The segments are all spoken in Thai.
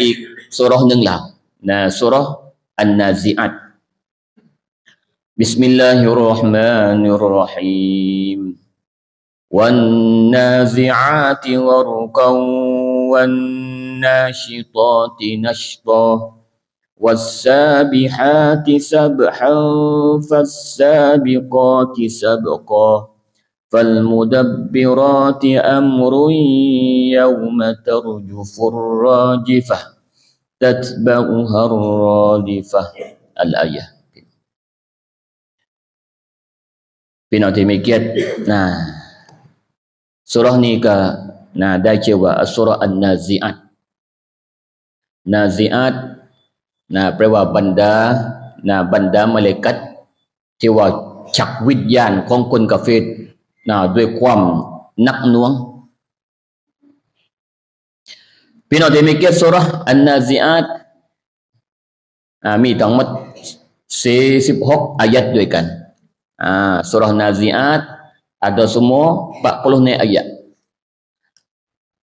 อีกสุราะห์หนึ่งแล้วนะสุราะห์อันนาซิอัต بسم الله الرحمن الرحيم والنازعات غرقا والناشطات نشطا والسابحات سبحا فالسابقات سبقا فالمدبرات أمر يوم ترجف الراجفة تتبعها الرادفة الآية พี่น้องที่มีเกียรตินะสุรานี้ก็นะได้ชื่อว่าสุราอันนาซิอัตนาซิอัตนะแปลว่าบรรดานะบรรดามาเลกัตที่ว่าฉักวิญญาณของคนกาเฟร นะด้วยความหนักหน่วงพี่น้องที่มีเกียรติสุราอันนาซิอัตมีทั้งหมด46อายัดด้วยกัน Ah, surah Naziat ada semua 40 ni ayat.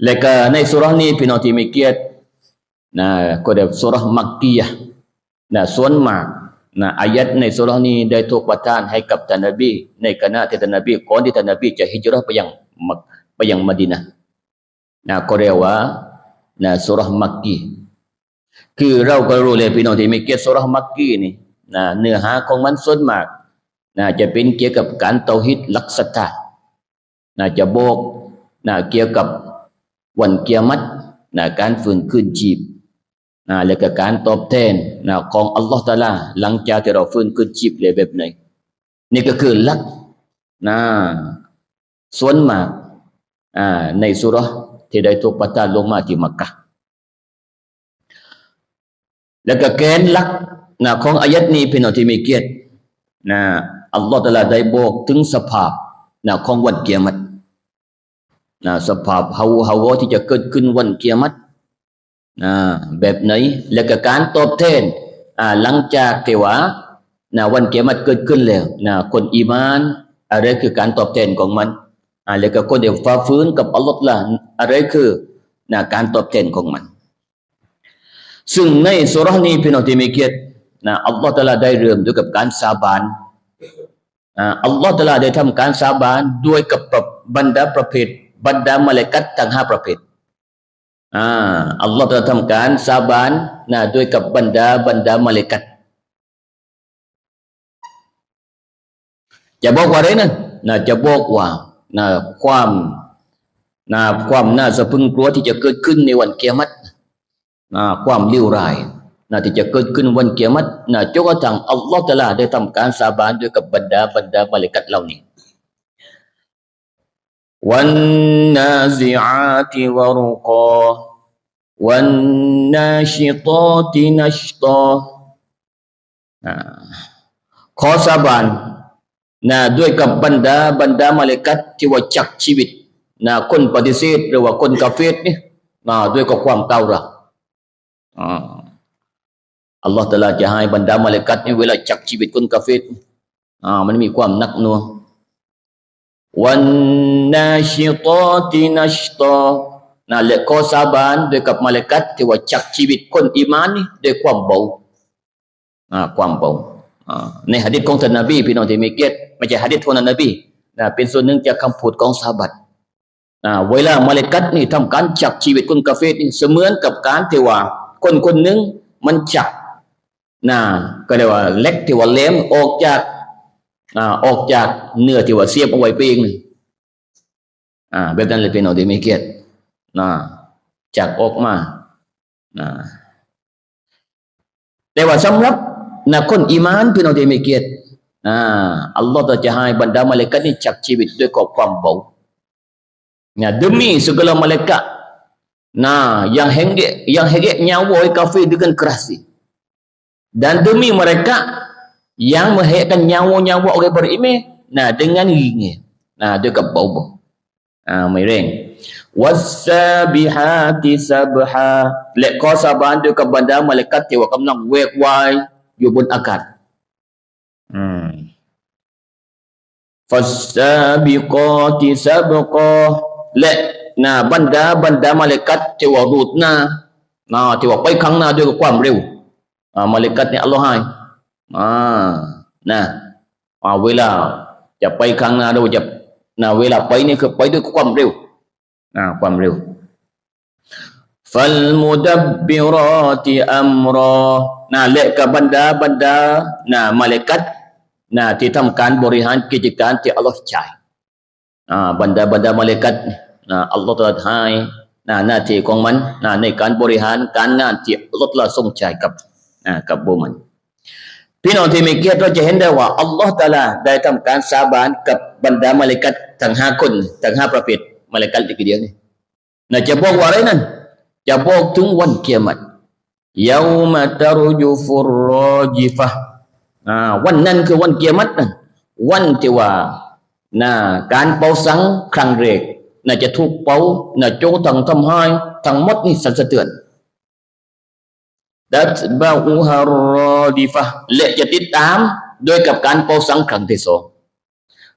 Leka ni surah ni พี่น้องที่มีเกียรตินะก็เรียกสุรามักกียะนะส่ว นะอายัดในสุรานี้ได้ถูกประทานให้กับท่านนบี ในขณะที่ท่านนบีก่อนที่ท่านนบีจะฮิจรัชไปยังไปยังมดีนะนะก็เรียกว่านะสุรามักกีคือเราก็รู้เลยพี่น้องที่มีเกียรติสุรามักกีนี่นะเนื้อหาของมันส่วนมากนะจะเป็นเกี่ยวกับการเตาฮิตลักษณะนะจะบอกนะเกี่ยวกับวันเกียรตินะการฟื้นคืนชีพ นะและก็การตอบแทนนะของอัลลอฮฺตาลาหลังจากที่เราฟื้นคืนชีพเลยแบบไหนนี่ก็คือลักนะส่วนมากอ่าในสุรที่ได้ถูกประทานลงมาที่มักกะแล้วก็แกนลักนะของอายัดนี้พี่น้องที่มีเกียรตินะอัลลอฮฺตะลาได้บอกถึงสภาพนะของวันเกียรตินะสภาพเฮาเฮาวที่จะเกิดขึ้นวันเกียรติ แบบไหน และก็การตอบแทนอ่าหลังจากที่ว่านะวันเกียรติเกิดขึ้นแล้วนะคนอีมาน อะไรคือการตอบแทนของมันอ่าแล้วก็คนเดียวฟ้าฟื้นกับอัลลอฮฺละอะไรคือนะการตอบแทนของมัน ซึ่งในสุรานี้พี่น้องที่มีเกียรตินะอัลลอฮฺตะลาได้เริ่มด้วยกับการสาบานอัลลอฮฺตะลาได้ทำการสาบานด้วยกับบรรดาประเภท บรรดามาเลกัตทั้งห้าประเภท อ่าอัลลอฮฺตะทำการสาบานนะด้วยกับบรรดาบรรดามาเลกัตจะบอกว่าอะไรนั่นนะจะบอกว่านะความนะความน่าสะพึงกลัวที่จะเกิดขึ้นในวันเกียรตินะความเลวร้ายนะที่จะเกิดขึ้นวันเกียรตินะจนกระทั่งอัลลอฮฺตะลาได้ทำการสาบานด้วยกับบรรดาบรรดามาลิกัตเหล่านี้ วันนาซิอาติวะรุกอวันนาชิตาตินัชตาขอสาบานนะด้วยกับบรรดาบรรดามาลิกัตที่ว่าจักชีวิตนะคนปฏิเสธหรือว่าคนกาเฟตนี่นะด้วยกับความเก่าระอ่าอัลลอฮฺตะลาจะให้บรรดามาเลกัตนี่เวลาจักชีวิตคนกาเฟตอ่ามันมีความนักหน่วง วันนาชิตาตินัชตานะและขอสาบานด้วยกับมาเลกัตที่ว่าจักชีวิตคนอิมานนี่ด้วยความเบาอ่าความเบาอ่าในหะดีษของท่านนบีพี่น้องที่มีเกียรติไม่ใช่หะดีษของท่านนบีนะเป็นส่วนหนึ่งจากคำพูดของซาบัตอ่าเวลามาเลกัตนี่ทำการจักชีวิตคนกาเฟตนี่เสมือนกับการที่ว่าคนคนหนึ่งมันจักนะก็เรียกว่าเล็กที่ว่าเล้มออกจาก อ่าออกจากเนื้อที่ว่าเสียบเอาไว้ปีงอ่าแบบนั้นเลยเป็นเอาดีม่เกตนะจากออกมานะแต่ว่าสำหรับนะคนอีมานเป็นเอาดีม่เกตอ่าอัลลอฮฺจะให้บรรดามาเลกันี่จักชีวิตด้วยความเบานะ demi segala malaikat nah yang hengit yang hengit nyawa kafir dengan keras dan demi mereka yang menghekkan nyawa-nyawa orang beriman nah dengan ringin nah dia ke bau ah mereng wasabihati sabha lek ko saban dia ke banda malaikat dia kam nang wek wai yu bun akad hmm fasabiqati sabqa lek nah banda banda malaikat dia warutna นะที่ว่าไปข้างหน้าด้ วยกับความเร็วอ่ามาเลกัตเนี่ยอัลลอฮ์ให้อ่านะอ่าเวลาจะไปข้างหน้าเราจะนะเวลาไปนี่คือไปด้วยความเร็วอ่าความเร็ว فالمدبرات أمرا นะและกับบรรดาบรรดานะมาเลกัตนะที่ทำการบริหารกิจการที่อัลลอฮ์จ่ายอ่าบรรดาบรรดามาเลกัตนะอัลลอฮ์ตรัสให้นะหน้าที่ของมันนะในการบริหารการงานที่อัลลอฮ์ตรัสทรงจ่ายกับนะกับบุมัน พี่น้องที่มีเกียรติเราจะเห็นได้ว่าอัลลอฮ์ตาลาได้ทำการสาบานกับบรรดามาเลกัตทั้งห้าคนทั้งห้าประเภทมาเลกัตที่เดียวนี่น่าจะบอกว่าอะไรนั่นจะบอกถึงวันเกียรติยาวมาตารุจุฟุรรอจิฟะอ่าวันนั้นคือวันเกียรตินะวันที่ว่านะการเป่าสังครั้งแรกน่าจะถูกเป่าน่าโจทั้งทำให้ทั้งหมดนี่สั่นสะเทือน ดัตบาอูฮารอดีฟะและจะติดตามโดยกับการเป่าสังครั้งที่สอง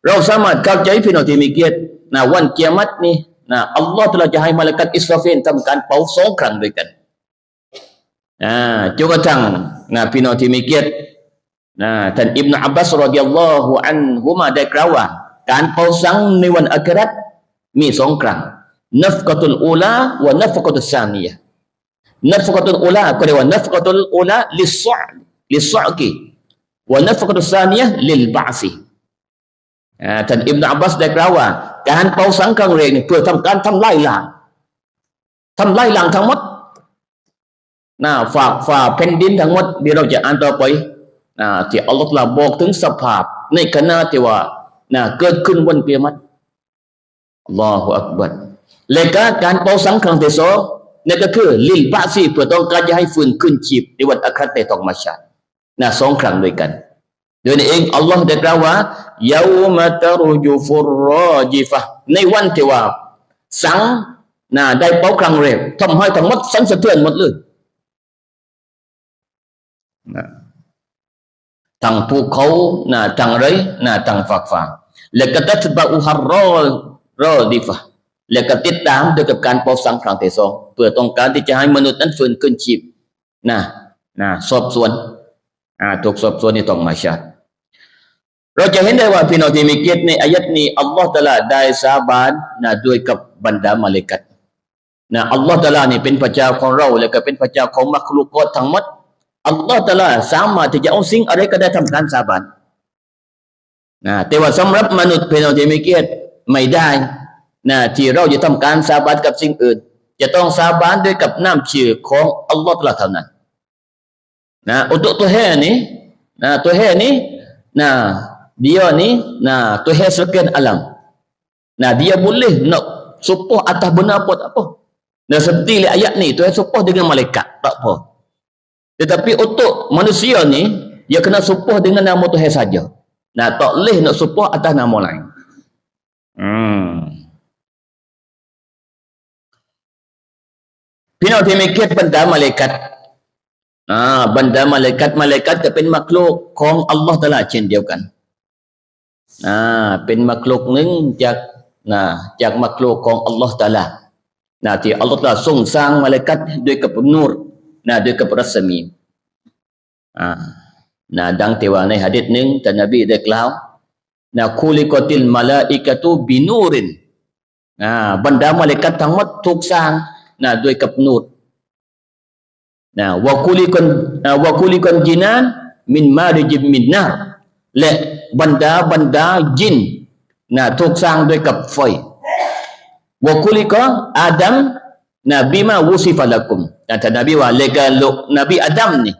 เราสามารถเข้าใจพี่น้องที่มีเกียรตินะวันเกียรตินี่นะอัลลอฮ์ตรัสจะให้มาลกัตอิสราฟิลทำการเป่าสองครั้งด้วยกันอ่าจนกระทั่งนะพี่น้องที่มีเกียรตินะท่านอิบนาอับบาสรดิยัลลอฮุอันฮุมาได้กล่าวว่า การเป่าสังในวันอัคราตมีสองครั้งนัฟกตุลอูลาวะนัฟกตุลซานียะ nafqatul ula ก็เรียกว่า nafqatul ula lis-sa' lis-sa'ki ว่า nafqatul saniyah lil ba'si ท่านอิบนาอับบาสได้กล่าวว่า การเป่าสังครั้งแรกนี่เพื่อทำการทำลายล้างทำลายล้างทั้งหมดนะฝากฝ่าแผ่นดินทั้งหมดเดี๋ยวเราจะอ่านต่อไปนะที่อัลลอฮฺตรัสบอกถึงสภาพ ในขณะที่ว่านะเกิดขึ้นวันเกียรติอัลลอฮฺอักบัรและก็การเป่าสังครั้งที่สอง นั่นก็คือลิลบาซีเพื่อต้องการจะให้ฟื้นขึ้นชีพในวันอัคราในตองมาชานะสองครั้งด้วยกันโดยนเองอัลลอฮ์ได้กล่าวว่ายาวมาตรุจุฟุรรอจิฟะในวันที่ว่า สังนะได้เป่าครั้งแรกทำให้ทั้งหมดสั่นสะเทือนหมดเลยนะทั้งภูเขานะทั้งไรนะทั้งฝากฟ้าและก็ตัดบะอุฮารรอรอดิฟะ และก็ติดตามด้วยกับการป่าสังครั้งที่สองเพื่อต้องการที่จะให้มนุษย์นั้นฟื้นขึ้นชีพนะนะสอบสวนอ่าถูกสอบสวนในต้องมาชาติเราจะเห็นได้ว่าพี่น้องที่มีเกียรติในอายัดนี้อัลลอฮฺตะลาได้สาบานนะด้วยกับบรรดามาเลกัตนะอัลลอฮฺตะลานี่เป็นพระเจ้าของเราและก็เป็นพระเจ้าของมักลุกทั้งหมดอัลลอฮฺตะลาสามารถที่จะเอาสิ่งอะไรก็ได้ทำการสาบานนะแต่ว่าสำหรับมนุษย์พี่น้องที่มีเกียรติไม่ได้ นะที่เราจะทำการสาบานกับสิ่งอื่น จะต้องสาบานด้วยกับน้ำชื่อของอัลลอฮฺเท่านั้นนะ untuk Tuhan ni nah Tuhan ni nah dia ni nah Tuhan sekian alam nah dia boleh nak supuh atas benda apa tak apa nah seperti ayat ni Tuhan supuh dengan malaikat tak apa tetapi untuk manusia ni dia kena supuh dengan nama Tuhan saja nah tak boleh nak supuh atas nama lain hmm พี่น้องที่มีเกียรติบรรดามาเลกัตอ่าบรรดามาเลกัตมาเลกัตก็เป็นมักลุกของอัลลอฮ์ตะลาเช่นเดียวกันอ่าเป็นมักลุกหนึ่งจากนะจากมักลุกของอัลลอฮ์ตะลานะที่อัลลอฮ์ตะลาทรงสร้างมาเลกัตด้วยกับนูรนะด้วยกับรัศมีอ่านะดังที่ว่าในหะดีษหนึ่งท่านนบีได้กล่าวนะคูลิกติลมาลาอิกะตุบินูรินอ่าบรรดามาเลกัตทั้งหมดถูกสร้าง นะด้วยกับนูรนะวะคุลิกันวะคุลิกันจินานมินมาริจิมินนาและบรรดาบรรดาจินนะถูกสร้างด้วยกับไฟวะคุลิกะอาดัมนะบิมาวุสิฟะลักุมนะท่านนบีว่าเลกาลุนบีอาดัมนี่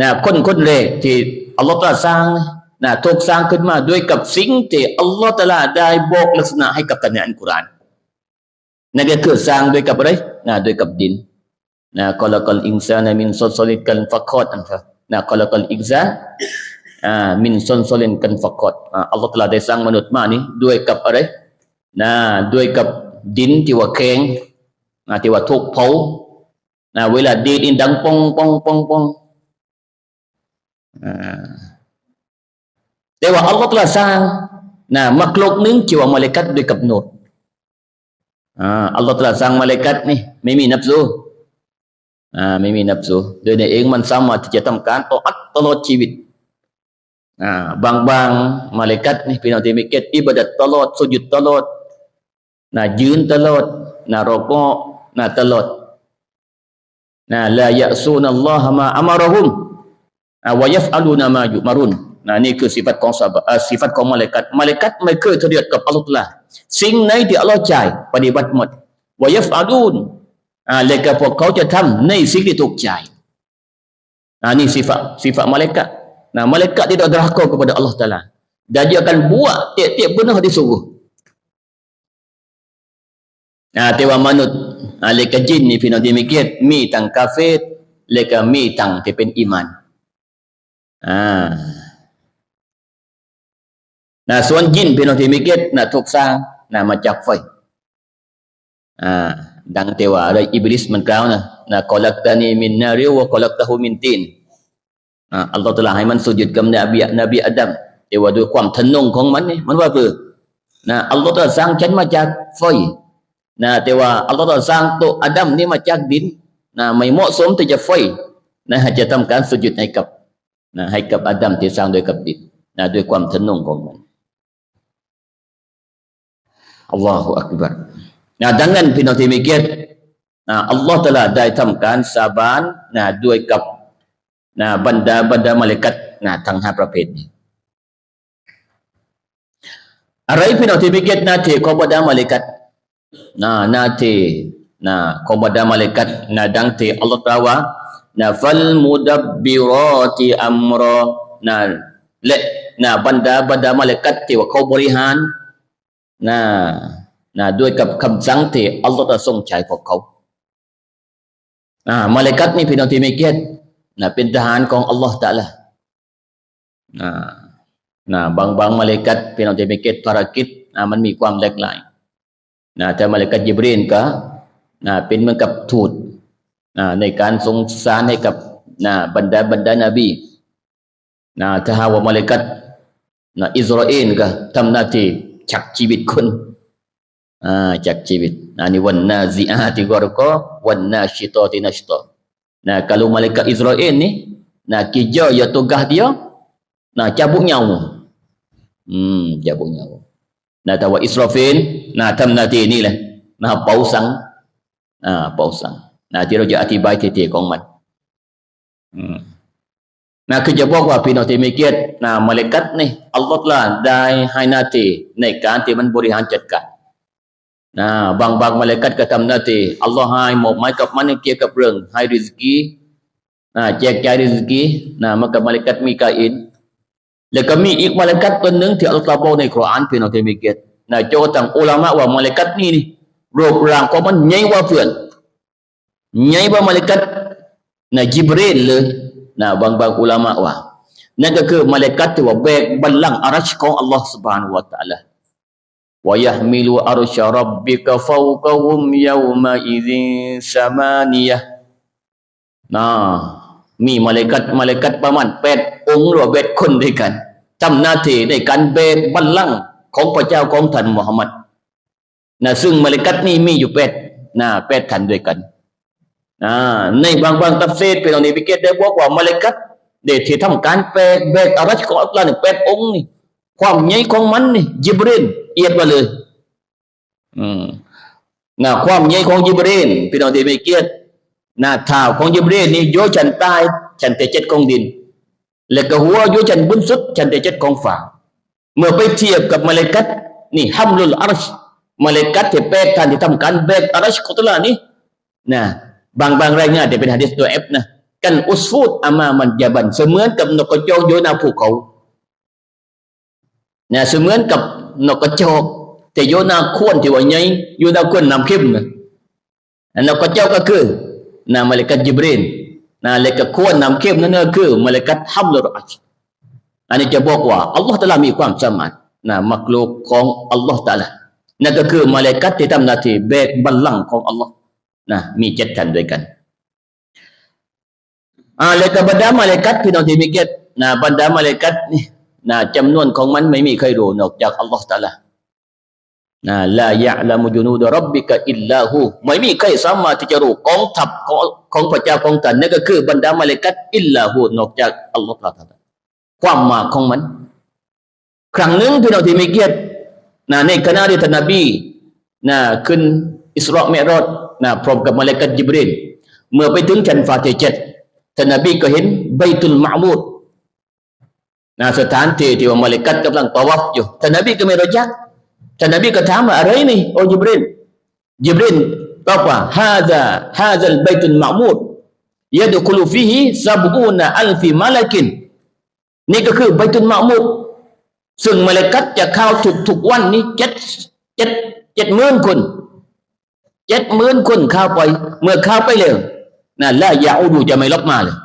นะคนคนแรกที่อัลลอฮฺตรัสสร้างนะถูกสร้างขึ้นมาด้วยกับสิ่งที่อัลลอฮฺตะลาได้บอกลักษณะให้กับท่านในอัลกุรอาน นั่นก็คือสร้างด้วยกับอะไรนะด้วยกับดินนะกอลกอลอินซานมินซอนซอลิกันฟักคอดอันฟะนะกอลกอลอินซาอ่ามินซอนซอลินกันฟักคอดอัลลอฮฺตรัสได้สร้างมนุษย์มานี้ด้วยกับอะไรนะด้วยกับดินที่ว่าแข็งนะที่ว่าถูกเผานะเวลาดีดอินดังปองปองปองปองแต่ว่าอัลลอฮฺตรัสสร้างนะมักลกนึงที่ว่ามาเลกัตด้วยกับนูร Ah, Allah telah sang malaikat ni, mimi nafsu. อ่าไม่มีนับสูโดยในเองมันสามารถที่จะทำการต่ออัตตลอดชีวิตอ่าบางบางมาเลกัตนี่พี่น้องที่มีเกตอิบาดัตตลอดสุญุดตลอดนะยืนตลอดนะรอกอนะตลอดนะลายะซูนัลลอฮะมาอัมารหุมอ่าวายฟอัลูนามายุมารุนนะนี่คือสิฟัตของซาบะอ่าสิฟัตของมาเลกัตมาเลกัตไม่เคยทะเดือดกับอัลลอฮ์ละ สิ่งไหนที่อัลลอฮ์จ่ายปฏิบัติหมดวายฟอัลูนอ่าและก็พวกเขาจะทำในสิ่งที่ถูกใจายอ่านี่ sifat sifat malaikat Nah, malaikat tidak derhaka kepada Allah Ta'ala. Dan dia akan buat tiap-tiap benda yang disuruh. Nah, tewa manut. Nah, leka jin ni pina demikian. Mi tang kafir. Leka mi tang tepen iman. Ah. Nah, suan jin pina demikian. Nah, tuk sang. Nah, macam fai. Ah. Dan tewa ada iblis mengkau nah. Nah, qalaktani min nari wa qalaktahu min tin. อ่าอัลลอฮฺตะลาให้มันสุญุดกับนบีนบีอาดัมแต่ว่าด้วยความทะนงของมันนี่มันว่าคือนะอัลลอฮฺตะลาสร้างฉันมาจากไฟนะแต่ว่าอัลลอฮฺตะลาสร้างตัวอาดัมนี่มาจากดินนะไม่เหมาะสมที่จะไฟนะจะทำการสุญุดให้กับนะให้กับอาดัมที่สร้างโดยกับดินนะด้วยความทะนงของมัน อัลลอฮฺอักบัรนะดังนั้นพี่น้องที่มีเกียรตินะอัลลอฮฺตะลาได้ทำการสาบานนะด้วยกับนะบรรดาบรรดามาเลกัตนะทั้งห้าประเภทนี้อะไรพี่น้องที่มีเกียรติหนาทีของบรรดามาเลกัตนะหนาทีนะของบรรดามาเลกัตนะดังที่อัลลอฮฺตรัสว่านะฟัลมุดับบิรอติอัมรอนะและนะบรรดาบรรดามาเลกัตที่ว่าเขาบริหาร นะนะด้วยกับคำสั่งที่อัลลอฮฺตรัสทรงใช้พวกเขาอ่ามาเลกัตนี่พี่น้องที่มีเกียรตินะเป็นทหารของอัลลอฮ์ตะละนะนะบางบางมาเลกัตพี่น้องที่มีเกตภารกิจนะมันมีความแตกหลายนะแต่มาเลกัตยิบรีนก็นะเป็นเหมือนกับทูตนะในการส่งสารให้กับนะบรรดาบรรดานาบีนะถ้าหากว่ามาเลกัตนะอิสราเอลก็ทำหน้าที่ ชักชีวิตคนอ่าจากชีวิตอันนี้วันนาซีอาติกอรกอวันนาชิตอตินัชตอ Nah, kalau malaikat Israel ni, nah kerja ya tugas dia, nah cabut nyawa. Hmm, cabut nyawa. Nah, tahu Israfil, nah tam nanti ni lah. Nah, pausang. Nah, pausang. Nah, dia rojak hati baik titik kong mat. Hmm. Nah, kerja buat apa pindah temikiat? Nah, malaikat ni, Allah telah dai hai nanti, naik kan, man berihan cetkat. นะบางบางมาเลกัดก็ทำหน้าที่อัลลอฮ์ให้หมกไม้กับมันเกี่ยวกับเรื่องให้ริสกีนะแจกจ่ายริสกีนะมันกับมาเลกัดมีกาอินแล้วก็มีอีกมาเลกัดตัวหนึ่งที่อัลลอฮ์บอกในคุรานพี่น้องที่มีเกียรตินะโจตังอุลามะว่ามาเลกัดนี่นี่รูปร่างของมันใหญ่กว่าเพื่อนใหญ่กว่ามาเลกัดนะจิบรีลเลย นะบางบางอุลามะว่านั่นก็คือมาเลกัดที่ว่าแบกบัลลังก์อารัชของอัลลอฮ์ سبحانه และ تعالى ويحمل عرش ربك فوقهم يومئذ ثمانية นะมีมาเลกัตมาเลกัตประมาณแปดองค์หรือแปดคนด้วยกันทำหน้าที่ในการเบนบัลลังก์ของพระเจ้าของท่านมุฮัมมัดนะซึ่งมาเลกัตนี้มีอยู่แปดนะแปดท่านด้วยกันนะ ในบางบางตัฟเซตเป็นองนี้พิเกตได้บอกว่ามาเลกัตเดที่ทำการแปดแบกอารัชของอัลลอฮ์เนี่ยแปดองค์นี่ความใหญ่ของมันนี่จิบรินเอียดมาเลยอืมนะความใหญ่ของยิบรีนพี่น้องที่ไม่เกียรตินะเท้าของยิบรีนนี่โยชันใต้ชันแต่เจ็ดของดิน แล้วก็หัวโยชันบนสุดชันแต่เจ็ดของฝ่าเมื่อไปเทียบกับมาเลกัตนี่ฮัมลุลอารชมาเลกัตที่แบกการที่ทำการแบกอารชกุตลานี่นะ บางบางรายงานที่เป็นฮะดิษตัวเอฟนะกันอุสฟูดอามามันยาบันเสมือนกับนกกระจอกโยนาภูเขานะเสมือนกับนกกระจอกแต่โยนาควนที่ว่าใหญ่โยนาควนนำเข้มนะนกกระจอกก็คือนะมาเลกัตจิบรีนนะเลกัตควนนำเข้มนั่นก็คือมาเลกัตฮัมลุรอัชอันนี้จะบอกว่าอัลลอฮฺตะลามีความสามารถนะมักลูกของอัลลอฮฺตะลานั่นก็คือมาเลกัที่ทำหน้าที่แบกบัลลังก์ของอัลลอฮฺ นะมีเจ็ดท่านด้วยกันอ่าแลก็บรรดามาเลกัตพี่น้องที่มีเกียรตินะบรรดามาเลกัตนี่นะจำนวนของมันไม่มีใครรู้นอกจากอัลลอฮฺตะลานะลายะลามุจุนูดรับบิกะอิลลาหูไม่มีใครสามารถที่จะรู้กองทัพของของพระเจ้าของท่านนั่นก็คือบรรดามาเลกัตอิลลาหูนอกจากอัลลอฮฺตรัสความมาของมัน ครั้งหนึ่งพี่น้องที่มีเกียรตินะในคณะที่ท่านนบีนะขึ้น อิสราเมรอดนะพร้อมกับมาเลกัตจิบรินเมื่อไปถึงชั้นฟาที่เจ็ดท่านนบีก็เห็นไบตุลมามูดนะสถานที่ที่ว่ามาเลกัตกำลังตะวัฟอยู่ท่านนบีก็ไม่รู้จักท่านนบีก็ถามว่าอะไรนี่โอ้จิบรินจิบรินตอบว่าฮาซาฮาซัลไบตุลมามูดยะดุคุลฟิฮิซับอูนอัลฟิมาลกินนี่ก็คือไบตุลมามูดซึ่งมาเลกัตจะเข้าทุกทุกวันนี้เจ็ดเจ็ดเจ็ดหมื่นคน เจ็ดหมื่นคนเข้าไป เมื่อเข้าไปแล้วนะละยาอูดูจะไม่ลบมาเลย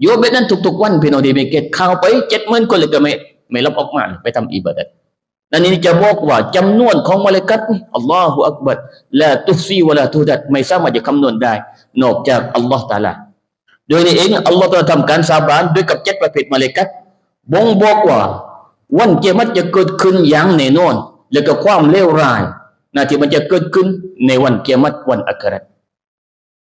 อยู่แบบนั้นทุกๆวันพี่น้องดีไม่เกตเข้าไปเจ็ดหมื่นคนเลยก็ไม่ไม่ลบออกมาเลยไปทำอิบาดัตนั่นนี่จะบอกว่าจำนวนของมาเลกัตนี่อัลลอฮฺอักบัรละตุฟซีวะละทุดัดไม่สามารถจะคำนวณได้ นอกจากอัลลอฮฺตาลาโดยนี้เองอัลลอฮฺตรัสทำการสาบานด้วยกับเจ็ดประเภทมาเลกัตบ่งบอกว่า วันเกียรติจะเกิดขึ้นอย่างแน่นอน แล้วก็ความเลวร้าย นะที่มันจะเกิดขึ้นในวันเกียรติวันอัครา